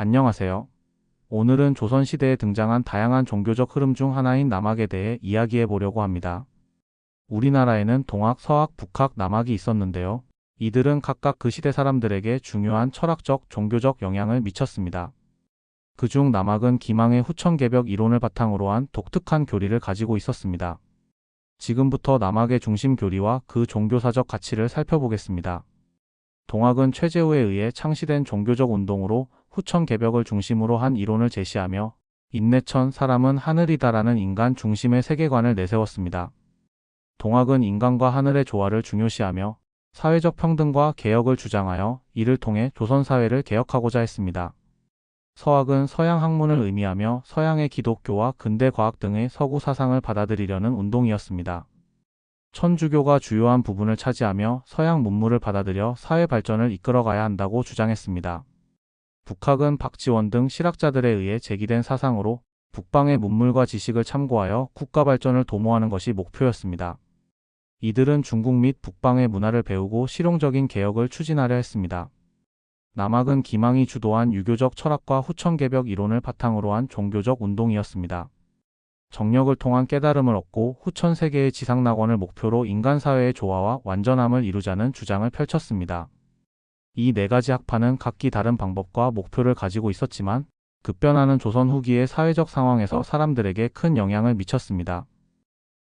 안녕하세요. 오늘은 조선시대에 등장한 다양한 종교적 흐름 중 하나인 남학에 대해 이야기해 보려고 합니다. 우리나라에는 동학, 서학, 북학, 남학이 있었는데요. 이들은 각각 그 시대 사람들에게 중요한 철학적, 종교적 영향을 미쳤습니다. 그중 남학은 기망의 후천개벽 이론을 바탕으로 한 독특한 교리를 가지고 있었습니다. 지금부터 남학의 중심 교리와 그 종교사적 가치를 살펴보겠습니다. 동학은 최재우에 의해 창시된 종교적 운동으로 후천 개벽을 중심으로 한 이론을 제시하며 인내천 사람은 하늘이다라는 인간 중심의 세계관을 내세웠습니다. 동학은 인간과 하늘의 조화를 중요시하며 사회적 평등과 개혁을 주장하여 이를 통해 조선 사회를 개혁하고자 했습니다. 서학은 서양 학문을 의미하며 서양의 기독교와 근대 과학 등의 서구 사상을 받아들이려는 운동이었습니다. 천주교가 주요한 부분을 차지하며 서양 문물을 받아들여 사회 발전을 이끌어가야 한다고 주장했습니다. 북학은 박지원 등 실학자들에 의해 제기된 사상으로 북방의 문물과 지식을 참고하여 국가 발전을 도모하는 것이 목표였습니다. 이들은 중국 및 북방의 문화를 배우고 실용적인 개혁을 추진하려 했습니다. 남학은 기망이 주도한 유교적 철학과 후천개벽 이론을 바탕으로 한 종교적 운동이었습니다. 정력을 통한 깨달음을 얻고 후천 세계의 지상낙원을 목표로 인간 사회의 조화와 완전함을 이루자는 주장을 펼쳤습니다. 이 네 가지 학파는 각기 다른 방법과 목표를 가지고 있었지만 급변하는 조선 후기의 사회적 상황에서 사람들에게 큰 영향을 미쳤습니다.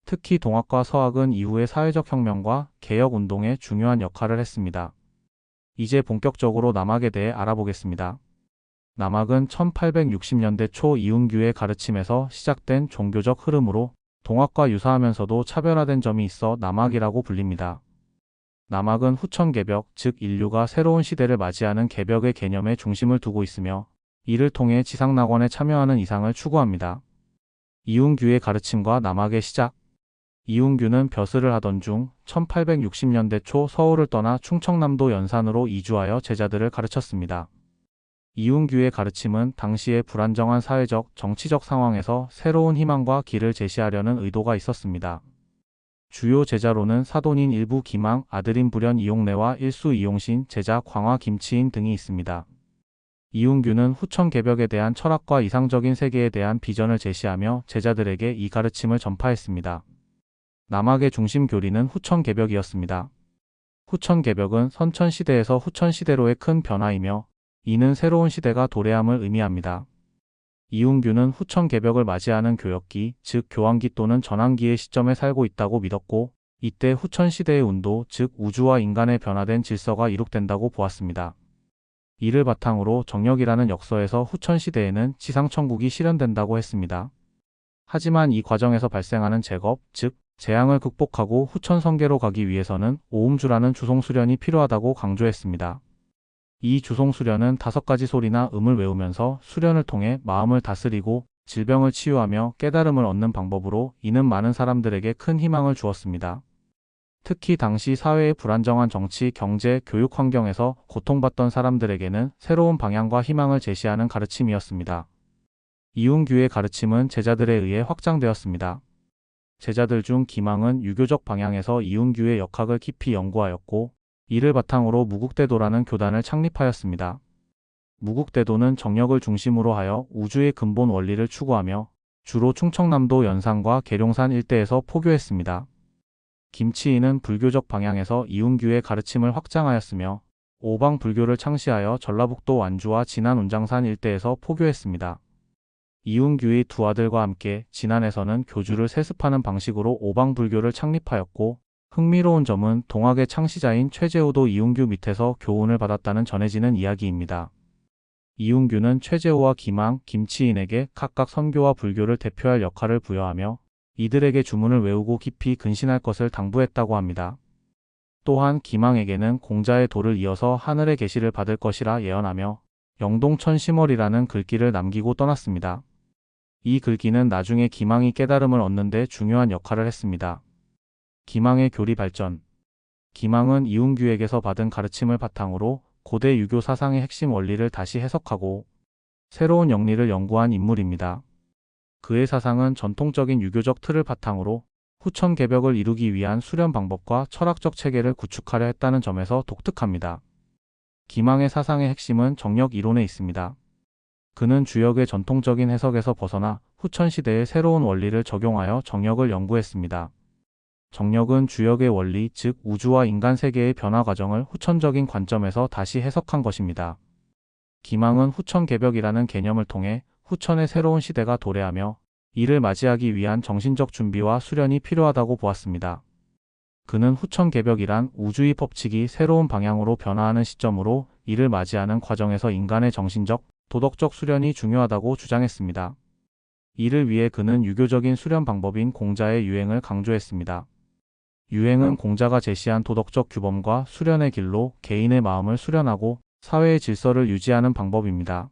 특히 동학과 서학은 이후의 사회적 혁명과 개혁 운동에 중요한 역할을 했습니다. 이제 본격적으로 남학에 대해 알아보겠습니다. 남학은 1860년대 초 이운규의 가르침에서 시작된 종교적 흐름으로 동학과 유사하면서도 차별화된 점이 있어 남학이라고 불립니다. 남학은 후천 개벽, 즉 인류가 새로운 시대를 맞이하는 개벽의 개념에 중심을 두고 있으며 이를 통해 지상 낙원에 참여하는 이상을 추구합니다. 이운규의 가르침과 남학의 시작 이운규는 벼슬을 하던 중 1860년대 초 서울을 떠나 충청남도 연산으로 이주하여 제자들을 가르쳤습니다. 이운규의 가르침은 당시의 불안정한 사회적, 정치적 상황에서 새로운 희망과 길을 제시하려는 의도가 있었습니다. 주요 제자로는 사돈인 일부 기망, 아들인 불현 이용래와 일수 이용신, 제자 광화 김치인 등이 있습니다. 이운규는 후천 개벽에 대한 철학과 이상적인 세계에 대한 비전을 제시하며 제자들에게 이 가르침을 전파했습니다. 남학의 중심 교리는 후천 개벽이었습니다. 후천 개벽은 선천 시대에서 후천 시대로의 큰 변화이며 이는 새로운 시대가 도래함을 의미합니다. 이운규는 후천 개벽을 맞이하는 교역기, 즉 교환기 또는 전환기의 시점에 살고 있다고 믿었고, 이때 후천 시대의 운도, 즉 우주와 인간의 변화된 질서가 이룩된다고 보았습니다. 이를 바탕으로 정력이라는 역서에서 후천 시대에는 지상천국이 실현된다고 했습니다. 하지만 이 과정에서 발생하는 제겁, 즉 재앙을 극복하고 후천 성계로 가기 위해서는 오음주라는 주송 수련이 필요하다고 강조했습니다. 이 주송 수련은 다섯 가지 소리나 음을 외우면서 수련을 통해 마음을 다스리고 질병을 치유하며 깨달음을 얻는 방법으로 이는 많은 사람들에게 큰 희망을 주었습니다. 특히 당시 사회의 불안정한 정치, 경제, 교육 환경에서 고통받던 사람들에게는 새로운 방향과 희망을 제시하는 가르침이었습니다. 이운규의 가르침은 제자들에 의해 확장되었습니다. 제자들 중 기망은 유교적 방향에서 이운규의 역학을 깊이 연구하였고 이를 바탕으로 무국대도라는 교단을 창립하였습니다. 무국대도는 정력을 중심으로 하여 우주의 근본 원리를 추구하며 주로 충청남도 연산과 계룡산 일대에서 포교했습니다. 김치인은 불교적 방향에서 이운규의 가르침을 확장하였으며 오방 불교를 창시하여 전라북도 완주와 진안 운장산 일대에서 포교했습니다. 이운규의 두 아들과 함께 진안에서는 교주를 세습하는 방식으로 오방 불교를 창립하였고 흥미로운 점은 동학의 창시자인 최재우도 이운규 밑에서 교훈을 받았다는 전해지는 이야기입니다. 이운규는 최재우와 기망, 김치인에게 각각 선교와 불교를 대표할 역할을 부여하며 이들에게 주문을 외우고 깊이 근신할 것을 당부했다고 합니다. 또한 기망에게는 공자의 도를 이어서 하늘의 계시를 받을 것이라 예언하며 영동천 심월이라는 글귀를 남기고 떠났습니다. 이 글귀는 나중에 기망이 깨달음을 얻는 데 중요한 역할을 했습니다. 기망의 교리 발전 기망은 이운규에게서 받은 가르침을 바탕으로 고대 유교 사상의 핵심 원리를 다시 해석하고 새로운 영리를 연구한 인물입니다. 그의 사상은 전통적인 유교적 틀을 바탕으로 후천 개벽을 이루기 위한 수련 방법과 철학적 체계를 구축하려 했다는 점에서 독특합니다. 기망의 사상의 핵심은 정력 이론에 있습니다. 그는 주역의 전통적인 해석에서 벗어나 후천 시대의 새로운 원리를 적용하여 정력을 연구했습니다. 정력은 주역의 원리, 즉 우주와 인간 세계의 변화 과정을 후천적인 관점에서 다시 해석한 것입니다. 기망은 후천 개벽이라는 개념을 통해 후천의 새로운 시대가 도래하며 이를 맞이하기 위한 정신적 준비와 수련이 필요하다고 보았습니다. 그는 후천 개벽이란 우주의 법칙이 새로운 방향으로 변화하는 시점으로 이를 맞이하는 과정에서 인간의 정신적, 도덕적 수련이 중요하다고 주장했습니다. 이를 위해 그는 유교적인 수련 방법인 공자의 유행을 강조했습니다. 유행은 공자가 제시한 도덕적 규범과 수련의 길로 개인의 마음을 수련하고 사회의 질서를 유지하는 방법입니다.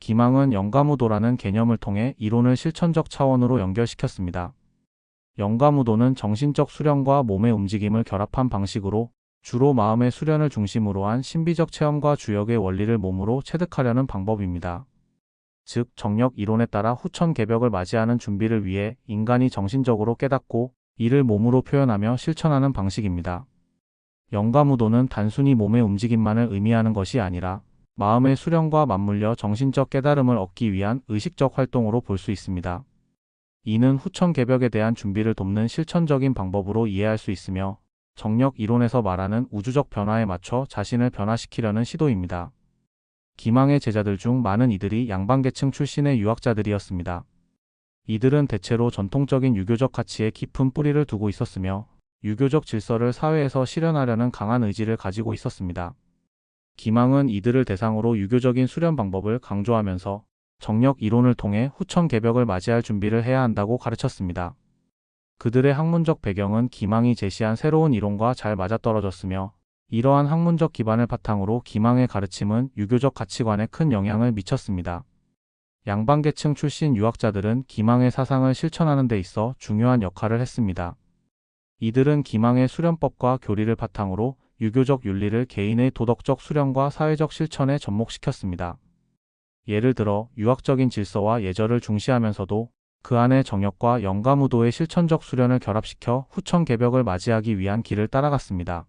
기망은 영가무도라는 개념을 통해 이론을 실천적 차원으로 연결시켰습니다. 영가무도는 정신적 수련과 몸의 움직임을 결합한 방식으로 주로 마음의 수련을 중심으로 한 신비적 체험과 주역의 원리를 몸으로 체득하려는 방법입니다. 즉, 정력 이론에 따라 후천 개벽을 맞이하는 준비를 위해 인간이 정신적으로 깨닫고 이를 몸으로 표현하며 실천하는 방식입니다. 영가무도는 단순히 몸의 움직임만을 의미하는 것이 아니라 마음의 수련과 맞물려 정신적 깨달음을 얻기 위한 의식적 활동으로 볼 수 있습니다. 이는 후천 개벽에 대한 준비를 돕는 실천적인 방법으로 이해할 수 있으며 정력 이론에서 말하는 우주적 변화에 맞춰 자신을 변화시키려는 시도입니다. 기망의 제자들 중 많은 이들이 양반계층 출신의 유학자들이었습니다. 이들은 대체로 전통적인 유교적 가치에 깊은 뿌리를 두고 있었으며 유교적 질서를 사회에서 실현하려는 강한 의지를 가지고 있었습니다. 기망은 이들을 대상으로 유교적인 수련 방법을 강조하면서 정력 이론을 통해 후천 개벽을 맞이할 준비를 해야 한다고 가르쳤습니다. 그들의 학문적 배경은 기망이 제시한 새로운 이론과 잘 맞아떨어졌으며 이러한 학문적 기반을 바탕으로 기망의 가르침은 유교적 가치관에 큰 영향을 미쳤습니다. 양반계층 출신 유학자들은 기망의 사상을 실천하는 데 있어 중요한 역할을 했습니다. 이들은 기망의 수련법과 교리를 바탕으로 유교적 윤리를 개인의 도덕적 수련과 사회적 실천에 접목시켰습니다. 예를 들어 유학적인 질서와 예절을 중시하면서도 그 안에 정역과 영가무도의 실천적 수련을 결합시켜 후천 개벽을 맞이하기 위한 길을 따라갔습니다.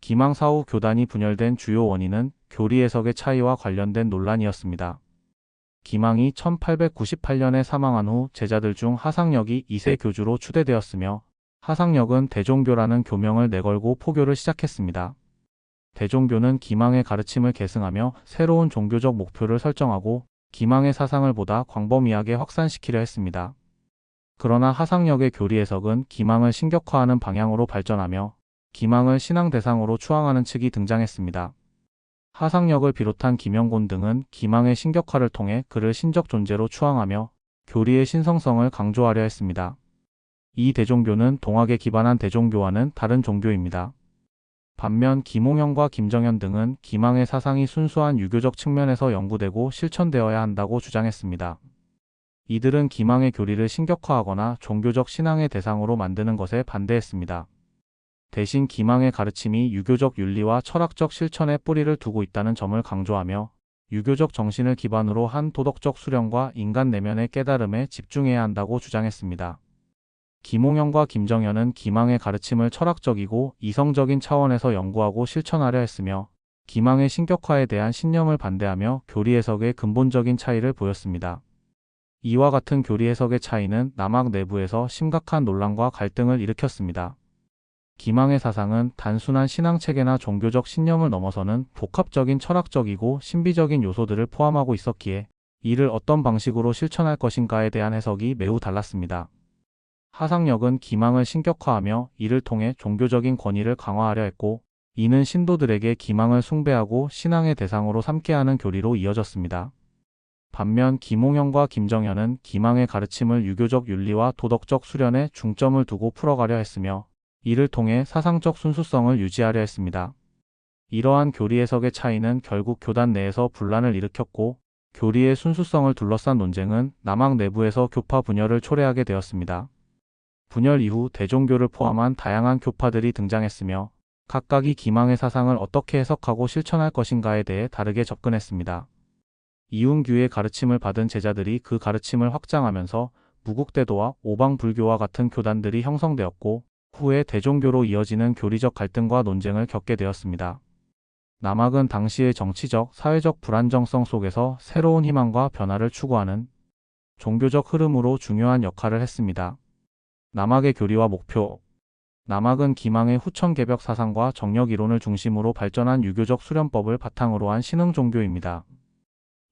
기망 사후 교단이 분열된 주요 원인은 교리 해석의 차이와 관련된 논란이었습니다. 기망이 1898년에 사망한 후 제자들 중 하상역이 2세 교주로 추대되었으며 하상역은 대종교라는 교명을 내걸고 포교를 시작했습니다. 대종교는 기망의 가르침을 계승하며 새로운 종교적 목표를 설정하고 기망의 사상을 보다 광범위하게 확산시키려 했습니다. 그러나 하상역의 교리 해석은 기망을 신격화하는 방향으로 발전하며 기망을 신앙 대상으로 추앙하는 측이 등장했습니다. 하상역을 비롯한 김영곤 등은 기망의 신격화를 통해 그를 신적 존재로 추앙하며 교리의 신성성을 강조하려 했습니다. 이 대종교는 동학에 기반한 대종교와는 다른 종교입니다. 반면 김홍현과 김정현 등은 기망의 사상이 순수한 유교적 측면에서 연구되고 실천되어야 한다고 주장했습니다. 이들은 기망의 교리를 신격화하거나 종교적 신앙의 대상으로 만드는 것에 반대했습니다. 대신 기망의 가르침이 유교적 윤리와 철학적 실천에 뿌리를 두고 있다는 점을 강조하며 유교적 정신을 기반으로 한 도덕적 수련과 인간 내면의 깨달음에 집중해야 한다고 주장했습니다. 김홍현과 김정현은 기망의 가르침을 철학적이고 이성적인 차원에서 연구하고 실천하려 했으며 기망의 신격화에 대한 신념을 반대하며 교리 해석의 근본적인 차이를 보였습니다. 이와 같은 교리 해석의 차이는 남학 내부에서 심각한 논란과 갈등을 일으켰습니다. 기망의 사상은 단순한 신앙 체계나 종교적 신념을 넘어서는 복합적인 철학적이고 신비적인 요소들을 포함하고 있었기에 이를 어떤 방식으로 실천할 것인가에 대한 해석이 매우 달랐습니다. 하상역은 기망을 신격화하며 이를 통해 종교적인 권위를 강화하려 했고 이는 신도들에게 기망을 숭배하고 신앙의 대상으로 삼게 하는 교리로 이어졌습니다. 반면 김홍현과 김정현은 기망의 가르침을 유교적 윤리와 도덕적 수련에 중점을 두고 풀어가려 했으며 이를 통해 사상적 순수성을 유지하려 했습니다. 이러한 교리 해석의 차이는 결국 교단 내에서 분란을 일으켰고 교리의 순수성을 둘러싼 논쟁은 남학 내부에서 교파 분열을 초래하게 되었습니다. 분열 이후 대종교를 포함한 다양한 교파들이 등장했으며 각각이 기망의 사상을 어떻게 해석하고 실천할 것인가에 대해 다르게 접근했습니다. 이운규의 가르침을 받은 제자들이 그 가르침을 확장하면서 무국대도와 오방불교와 같은 교단들이 형성되었고 후에 대종교로 이어지는 교리적 갈등과 논쟁을 겪게 되었습니다. 남학은 당시의 정치적, 사회적 불안정성 속에서 새로운 희망과 변화를 추구하는 종교적 흐름으로 중요한 역할을 했습니다. 남학의 교리와 목표 남학은 기망의 후천 개벽 사상과 정력 이론을 중심으로 발전한 유교적 수련법을 바탕으로 한 신흥 종교입니다.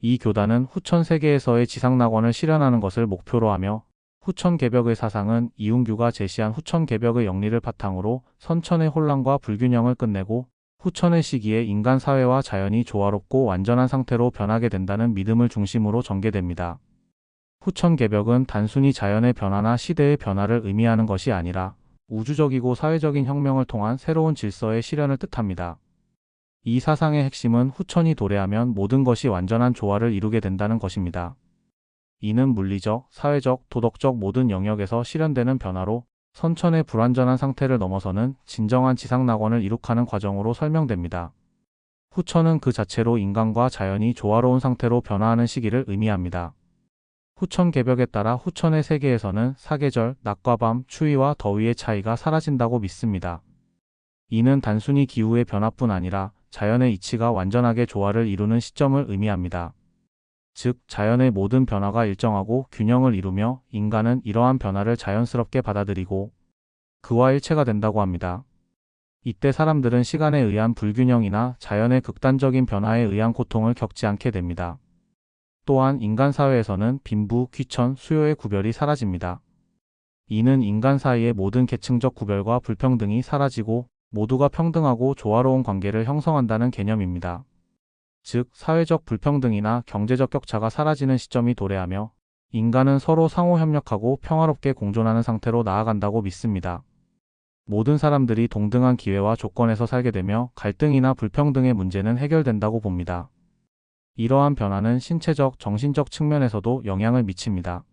이 교단은 후천 세계에서의 지상낙원을 실현하는 것을 목표로 하며 후천개벽의 사상은 이웅규가 제시한 후천개벽의 영리를 바탕으로 선천의 혼란과 불균형을 끝내고 후천의 시기에 인간 사회와 자연이 조화롭고 완전한 상태로 변하게 된다는 믿음을 중심으로 전개됩니다. 후천개벽은 단순히 자연의 변화나 시대의 변화를 의미하는 것이 아니라 우주적이고 사회적인 혁명을 통한 새로운 질서의 실현을 뜻합니다. 이 사상의 핵심은 후천이 도래하면 모든 것이 완전한 조화를 이루게 된다는 것입니다. 이는 물리적, 사회적, 도덕적 모든 영역에서 실현되는 변화로 선천의 불완전한 상태를 넘어서는 진정한 지상 낙원을 이룩하는 과정으로 설명됩니다. 후천은 그 자체로 인간과 자연이 조화로운 상태로 변화하는 시기를 의미합니다. 후천 개벽에 따라 후천의 세계에서는 사계절, 낮과 밤, 추위와 더위의 차이가 사라진다고 믿습니다. 이는 단순히 기후의 변화뿐 아니라 자연의 이치가 완전하게 조화를 이루는 시점을 의미합니다. 즉, 자연의 모든 변화가 일정하고 균형을 이루며 인간은 이러한 변화를 자연스럽게 받아들이고 그와 일체가 된다고 합니다. 이때 사람들은 시간에 의한 불균형이나 자연의 극단적인 변화에 의한 고통을 겪지 않게 됩니다. 또한 인간 사회에서는 빈부, 귀천, 수요의 구별이 사라집니다. 이는 인간 사이의 모든 계층적 구별과 불평등이 사라지고 모두가 평등하고 조화로운 관계를 형성한다는 개념입니다. 즉, 사회적 불평등이나 경제적 격차가 사라지는 시점이 도래하며 인간은 서로 상호 협력하고 평화롭게 공존하는 상태로 나아간다고 믿습니다. 모든 사람들이 동등한 기회와 조건에서 살게 되며 갈등이나 불평등의 문제는 해결된다고 봅니다. 이러한 변화는 신체적, 정신적 측면에서도 영향을 미칩니다.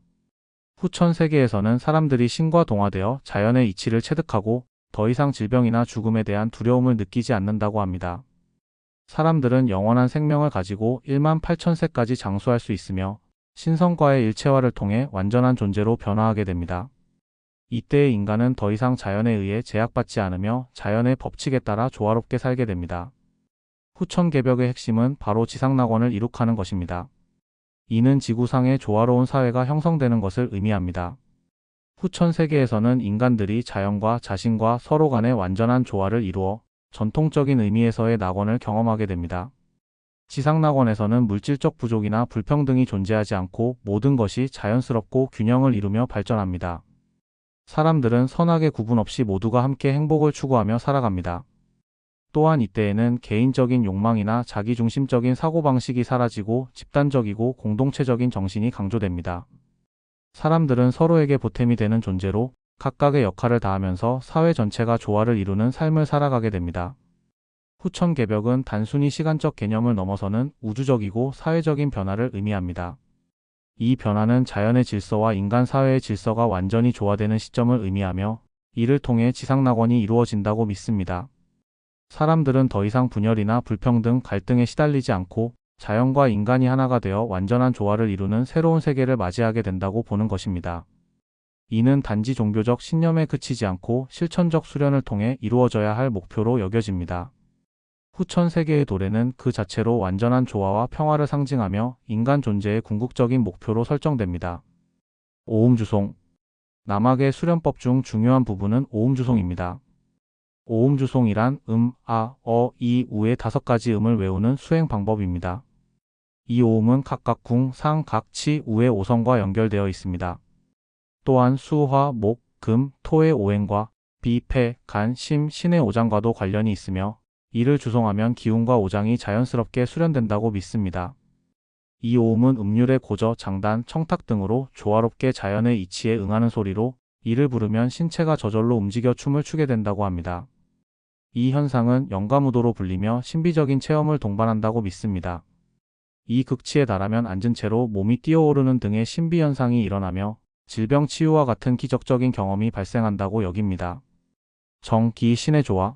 후천 세계에서는 사람들이 신과 동화되어 자연의 이치를 체득하고 더 이상 질병이나 죽음에 대한 두려움을 느끼지 않는다고 합니다. 사람들은 영원한 생명을 가지고 1만 8천 세까지 장수할 수 있으며 신성과의 일체화를 통해 완전한 존재로 변화하게 됩니다. 이때의 인간은 더 이상 자연에 의해 제약받지 않으며 자연의 법칙에 따라 조화롭게 살게 됩니다. 후천 개벽의 핵심은 바로 지상낙원을 이룩하는 것입니다. 이는 지구상의 조화로운 사회가 형성되는 것을 의미합니다. 후천 세계에서는 인간들이 자연과 자신과 서로 간의 완전한 조화를 이루어 전통적인 의미에서의 낙원을 경험하게 됩니다. 지상낙원에서는 물질적 부족이나 불평등이 존재하지 않고 모든 것이 자연스럽고 균형을 이루며 발전합니다. 사람들은 선악의 구분 없이 모두가 함께 행복을 추구하며 살아갑니다. 또한 이때에는 개인적인 욕망이나 자기중심적인 사고방식이 사라지고 집단적이고 공동체적인 정신이 강조됩니다. 사람들은 서로에게 보탬이 되는 존재로 각각의 역할을 다하면서 사회 전체가 조화를 이루는 삶을 살아가게 됩니다. 후천 개벽은 단순히 시간적 개념을 넘어서는 우주적이고 사회적인 변화를 의미합니다. 이 변화는 자연의 질서와 인간 사회의 질서가 완전히 조화되는 시점을 의미하며 이를 통해 지상낙원이 이루어진다고 믿습니다. 사람들은 더 이상 분열이나 불평등, 갈등에 시달리지 않고 자연과 인간이 하나가 되어 완전한 조화를 이루는 새로운 세계를 맞이하게 된다고 보는 것입니다. 이는 단지 종교적 신념에 그치지 않고 실천적 수련을 통해 이루어져야 할 목표로 여겨집니다. 후천 세계의 도래는 그 자체로 완전한 조화와 평화를 상징하며 인간 존재의 궁극적인 목표로 설정됩니다. 오음주송 남학의 수련법 중 중요한 부분은 오음주송입니다. 오음주송이란 음, 아, 어, 이, 우의 다섯 가지 음을 외우는 수행 방법입니다. 이 오음은 각각 궁, 상, 각, 치, 우의 오성과 연결되어 있습니다. 또한 수, 화, 목, 금, 토의 오행과 비, 패, 간, 심, 신의 오장과도 관련이 있으며 이를 주송하면 기운과 오장이 자연스럽게 수련된다고 믿습니다. 이 오음은 음률의 고저, 장단, 청탁 등으로 조화롭게 자연의 이치에 응하는 소리로 이를 부르면 신체가 저절로 움직여 춤을 추게 된다고 합니다. 이 현상은 영가무도로 불리며 신비적인 체험을 동반한다고 믿습니다. 이 극치에 달하면 앉은 채로 몸이 뛰어오르는 등의 신비 현상이 일어나며 질병 치유와 같은 기적적인 경험이 발생한다고 여깁니다. 정, 기, 신의 조화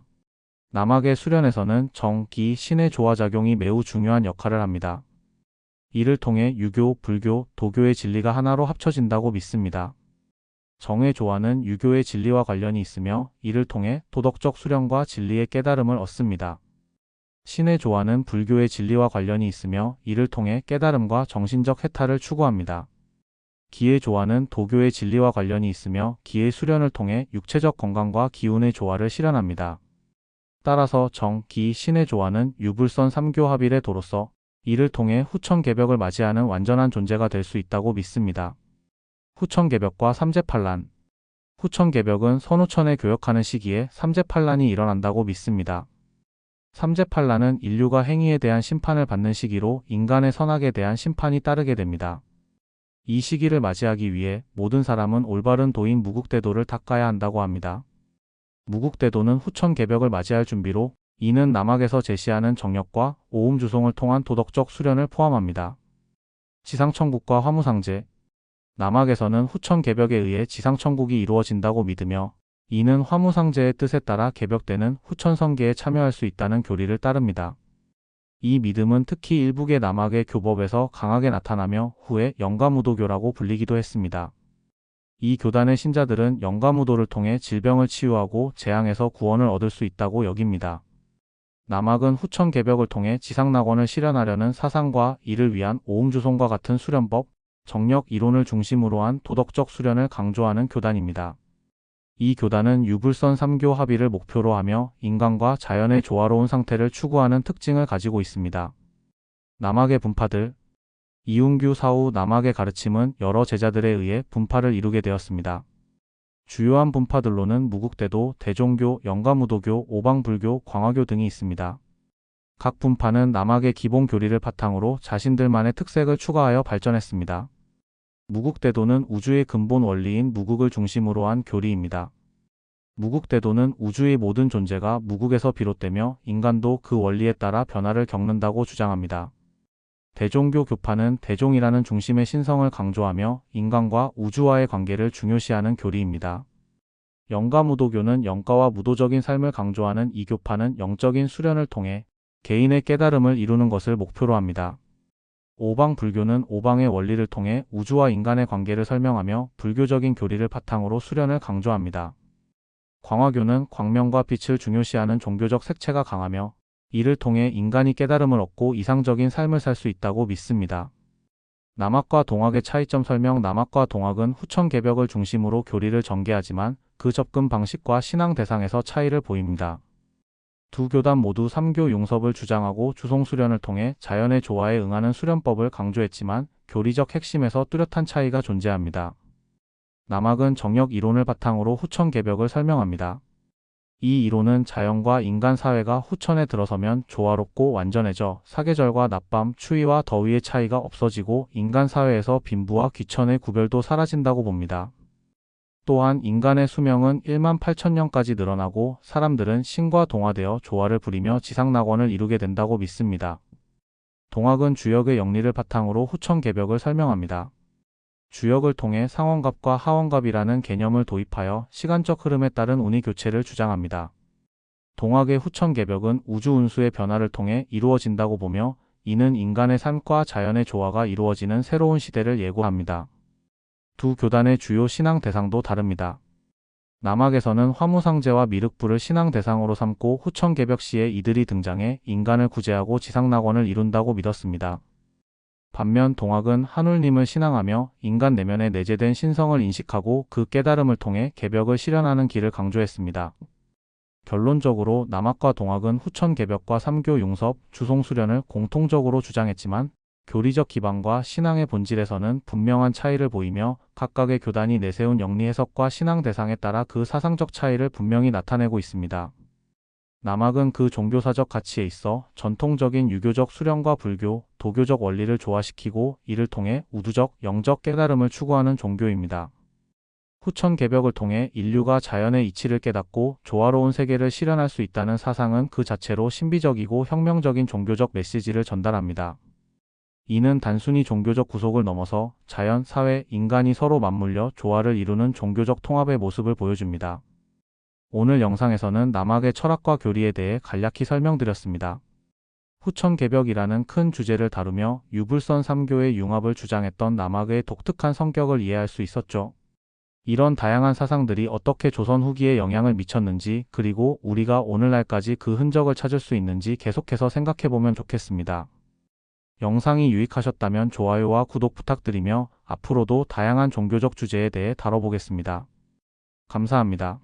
남학의 수련에서는 정, 기, 신의 조화 작용이 매우 중요한 역할을 합니다. 이를 통해 유교, 불교, 도교의 진리가 하나로 합쳐진다고 믿습니다. 정의 조화는 유교의 진리와 관련이 있으며 이를 통해 도덕적 수련과 진리의 깨달음을 얻습니다. 신의 조화는 불교의 진리와 관련이 있으며 이를 통해 깨달음과 정신적 해탈을 추구합니다. 기의 조화는 도교의 진리와 관련이 있으며 기의 수련을 통해 육체적 건강과 기운의 조화를 실현합니다. 따라서 정, 기, 신의 조화는 유불선 삼교 합일의 도로서 이를 통해 후천개벽을 맞이하는 완전한 존재가 될 수 있다고 믿습니다. 후천개벽과 삼재판란 후천개벽은 선후천에 교역하는 시기에 삼재판란이 일어난다고 믿습니다. 삼재판란은 인류가 행위에 대한 심판을 받는 시기로 인간의 선악에 대한 심판이 따르게 됩니다. 이 시기를 맞이하기 위해 모든 사람은 올바른 도인 무국대도를 닦아야 한다고 합니다. 무국대도는 후천 개벽을 맞이할 준비로 이는 남학에서 제시하는 정력과 오음주송을 통한 도덕적 수련을 포함합니다. 지상천국과 화무상제 남학에서는 후천 개벽에 의해 지상천국이 이루어진다고 믿으며 이는 화무상제의 뜻에 따라 개벽되는 후천성계에 참여할 수 있다는 교리를 따릅니다. 이 믿음은 특히 일북의 남학의 교법에서 강하게 나타나며 후에 영가무도교라고 불리기도 했습니다. 이 교단의 신자들은 영가무도를 통해 질병을 치유하고 재앙에서 구원을 얻을 수 있다고 여깁니다. 남학은 후천 개벽을 통해 지상낙원을 실현하려는 사상과 이를 위한 오음주송과 같은 수련법, 정력 이론을 중심으로 한 도덕적 수련을 강조하는 교단입니다. 이 교단은 유불선 3교 합의를 목표로 하며 인간과 자연의 조화로운 상태를 추구하는 특징을 가지고 있습니다. 남학의 분파들 이운규 사후 남학의 가르침은 여러 제자들에 의해 분파를 이루게 되었습니다. 주요한 분파들로는 무국대도, 대종교, 영가무도교, 오방불교, 광화교 등이 있습니다. 각 분파는 남학의 기본 교리를 바탕으로 자신들만의 특색을 추가하여 발전했습니다. 무국대도는 우주의 근본 원리인 무국을 중심으로 한 교리입니다. 무국대도는 우주의 모든 존재가 무국에서 비롯되며 인간도 그 원리에 따라 변화를 겪는다고 주장합니다. 대종교 교파는 대종이라는 중심의 신성을 강조하며 인간과 우주와의 관계를 중요시하는 교리입니다. 영가무도교는 영가와 무도적인 삶을 강조하는 이 교파는 영적인 수련을 통해 개인의 깨달음을 이루는 것을 목표로 합니다. 오방 불교는 오방의 원리를 통해 우주와 인간의 관계를 설명하며 불교적인 교리를 바탕으로 수련을 강조합니다. 광화교는 광명과 빛을 중요시하는 종교적 색채가 강하며 이를 통해 인간이 깨달음을 얻고 이상적인 삶을 살 수 있다고 믿습니다. 남학과 동학의 차이점 설명 남학과 동학은 후천 개벽을 중심으로 교리를 전개하지만 그 접근 방식과 신앙 대상에서 차이를 보입니다. 두 교단 모두 3교 용섭을 주장하고 주송 수련을 통해 자연의 조화에 응하는 수련법을 강조했지만 교리적 핵심에서 뚜렷한 차이가 존재합니다. 남학은 정력 이론을 바탕으로 후천 개벽을 설명합니다. 이 이론은 자연과 인간 사회가 후천에 들어서면 조화롭고 완전해져 사계절과 낮밤, 추위와 더위의 차이가 없어지고 인간 사회에서 빈부와 귀천의 구별도 사라진다고 봅니다. 또한 인간의 수명은 1만 8천년까지 늘어나고 사람들은 신과 동화되어 조화를 부리며 지상낙원을 이루게 된다고 믿습니다. 동학은 주역의 영리를 바탕으로 후천 개벽을 설명합니다. 주역을 통해 상원갑과 하원갑이라는 개념을 도입하여 시간적 흐름에 따른 운이 교체를 주장합니다. 동학의 후천 개벽은 우주 운수의 변화를 통해 이루어진다고 보며 이는 인간의 삶과 자연의 조화가 이루어지는 새로운 시대를 예고합니다. 두 교단의 주요 신앙 대상도 다릅니다. 남학에서는 화무상제와 미륵불을 신앙 대상으로 삼고 후천개벽 시에 이들이 등장해 인간을 구제하고 지상낙원을 이룬다고 믿었습니다. 반면 동학은 하늘님을 신앙하며 인간 내면에 내재된 신성을 인식하고 그 깨달음을 통해 개벽을 실현하는 길을 강조했습니다. 결론적으로 남학과 동학은 후천 개벽과 삼교 용섭, 주송 수련을 공통적으로 주장했지만 교리적 기반과 신앙의 본질에서는 분명한 차이를 보이며 각각의 교단이 내세운 영리 해석과 신앙 대상에 따라 그 사상적 차이를 분명히 나타내고 있습니다. 남학은 그 종교사적 가치에 있어 전통적인 유교적 수련과 불교, 도교적 원리를 조화시키고 이를 통해 우주적, 영적 깨달음을 추구하는 종교입니다. 후천 개벽을 통해 인류가 자연의 이치를 깨닫고 조화로운 세계를 실현할 수 있다는 사상은 그 자체로 신비적이고 혁명적인 종교적 메시지를 전달합니다. 이는 단순히 종교적 구속을 넘어서 자연, 사회, 인간이 서로 맞물려 조화를 이루는 종교적 통합의 모습을 보여줍니다. 오늘 영상에서는 남학의 철학과 교리에 대해 간략히 설명드렸습니다. 후천개벽이라는 큰 주제를 다루며 유불선 3교의 융합을 주장했던 남학의 독특한 성격을 이해할 수 있었죠. 이런 다양한 사상들이 어떻게 조선 후기에 영향을 미쳤는지 그리고 우리가 오늘날까지 그 흔적을 찾을 수 있는지 계속해서 생각해보면 좋겠습니다. 영상이 유익하셨다면 좋아요와 구독 부탁드리며 앞으로도 다양한 종교적 주제에 대해 다뤄보겠습니다. 감사합니다.